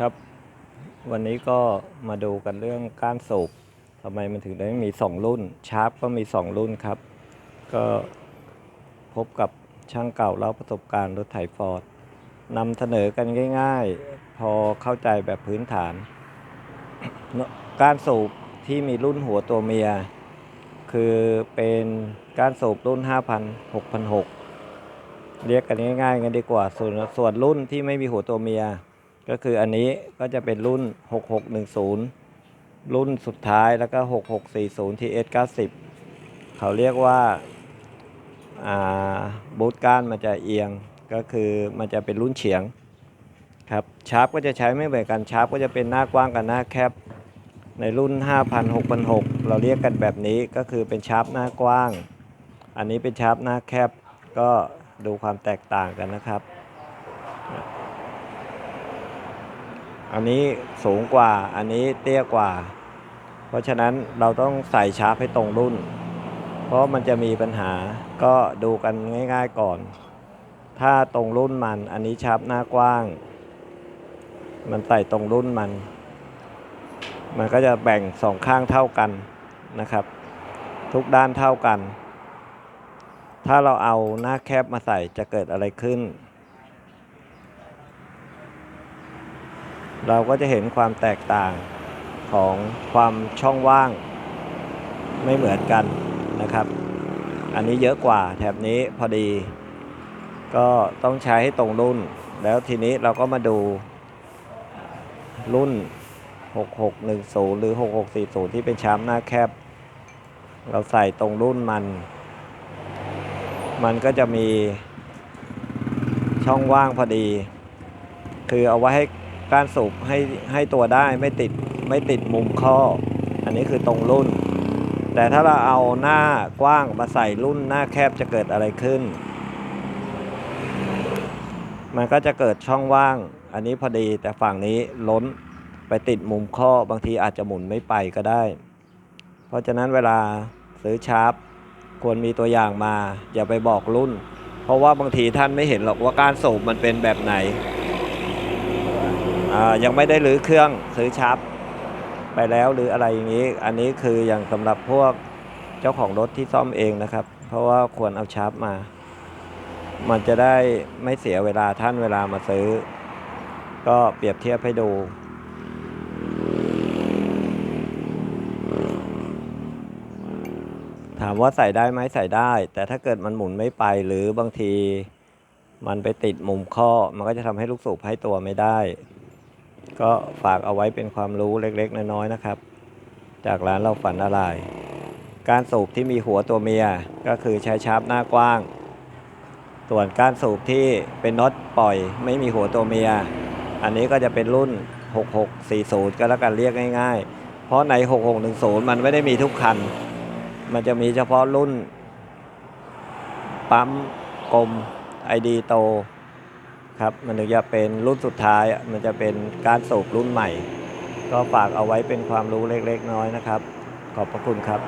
ครับ วันนี้ก็มาดูกันเรื่องก้านสูบทำไมมันถึงได้มี 2 รุ่น ชาร์ปก็มี 2 รุ่นครับ ก็พบกับช่างเก่าเล่าประสบการณ์รถไถฟอร์ดนำเสนอกันง่าย ๆ พอเข้าใจแบบพื้นฐาน ก้านสูบที่มีรุ่นหัวตัวเมีย คือเป็นก้านสูบรุ่น 5,000 6,600เรียกกันง่ายๆกันดีกว่า ส่วนส่วนรุ่นที่ไม่มีหัวตัวเมีย ก็คืออันนี้ก็จะเป็นรุ่น 6610 รุ่นสุดท้ายแล้วก็ 6640 TS 90 เขาเรียกว่าบูทก้านมันจะเอียงก็คือมันจะเป็นรุ่นเฉียงครับชาร์ปก็จะใช้ไม่เหมือนกันชาร์ปก็จะเป็นหน้ากว้างกับหน้าแคบในรุ่น 5,000 6,600เราเรียกกันแบบนี้ก็คือเป็นชาร์ปหน้ากว้าง อันนี้เป็นชาร์ปหน้าแคบก็ดูความแตกต่างกันนะครับ อันนี้สูงกว่า อันนี้เตี้ยกว่า เพราะฉะนั้นเราต้องใส่ชาร์ปให้ตรงรุ่น เพราะมันจะมีปัญหา ก็ดูกันง่าย ๆก่อน ถ้าตรงรุ่นมัน อันนี้ชาร์ปหน้ากว้าง มันใส่ตรงรุ่นมัน มันก็จะแบ่งสองข้างเท่ากันนะครับ ทุกด้านเท่ากัน ถ้าเราเอาหน้าแคบมาใส่จะเกิดอะไรขึ้น เราก็จะเห็นความแตกต่างของความช่องว่างไม่เหมือนกันนะครับ อันนี้เยอะกว่าแถบนี้พอดี ก็ต้องใช้ให้ตรงรุ่น แล้วทีนี้เราก็มาดูรุ่น 6610 หรือ 6640 ที่เป็นชามหน้าแคบ เราใส่ตรงรุ่นมัน มันก็จะมีช่องว่างพอดี คือเอาไว้ให้ ก้านสูบให้ให้ตัวได้ไม่ติดไม่ติดมุมข้อ อันนี้คือตรงรุ่น แต่ถ้าเราเอาหน้ากว้างมาใส่รุ่นหน้าแคบจะเกิดอะไรขึ้น มันก็จะเกิดช่องว่าง อันนี้พอดีแต่ฝั่งนี้ล้นไปติดมุมข้อบางทีอาจจะหมุนไม่ไปก็ได้ เพราะฉะนั้นเวลาซื้อชาร์ปควรมีตัวอย่างมา อย่าไปบอกรุ่น เพราะว่าบางทีท่านไม่เห็นหรอกว่าการสูบมันเป็นแบบไหน ยังไม่ได้รื้อเครื่องซื้อชาร์ปไปแล้วหรืออะไรอย่างนี้ อันนี้คืออย่างสำหรับพวกเจ้าของรถที่ซ่อมเองนะครับ เพราะว่าควรเอาชาร์ปมา มันจะได้ไม่เสียเวลาท่านเวลามาซื้อ ก็เปรียบเทียบให้ดูถามว่าใส่ได้ไหมใส่ได้ แต่ถ้าเกิดมันหมุนไม่ไปหรือบางที มันไปติดมุมข้อ มันก็จะทำให้ลูกสูบให้ตัวไม่ได้ ก็ฝากเอาไว้เป็นความรู้เล็กๆ น้อยๆนะครับ จากร้านเราฝันอะไร การสูบที่มีหัวตัวเมียก็คือใช้ชาร์ปหน้ากว้าง ส่วนการสูบที่เป็นน็อตปล่อยไม่มีหัวตัวเมีย อันนี้ก็จะเป็นรุ่น 6640 ก็แล้วกันเรียกง่าย ๆ เพราะใน 6610 มันไม่ได้มีทุกคัน มันจะมีเฉพาะรุ่น ปั๊มกลมไอดีโต ครับมันถึงจะเป็นรุ่นสุดท้ายมันจะเป็นการสูบรุ่นใหม่ ก็ฝากเอาไว้เป็นความรู้เล็กๆน้อยนะครับ ขอบพระคุณครับ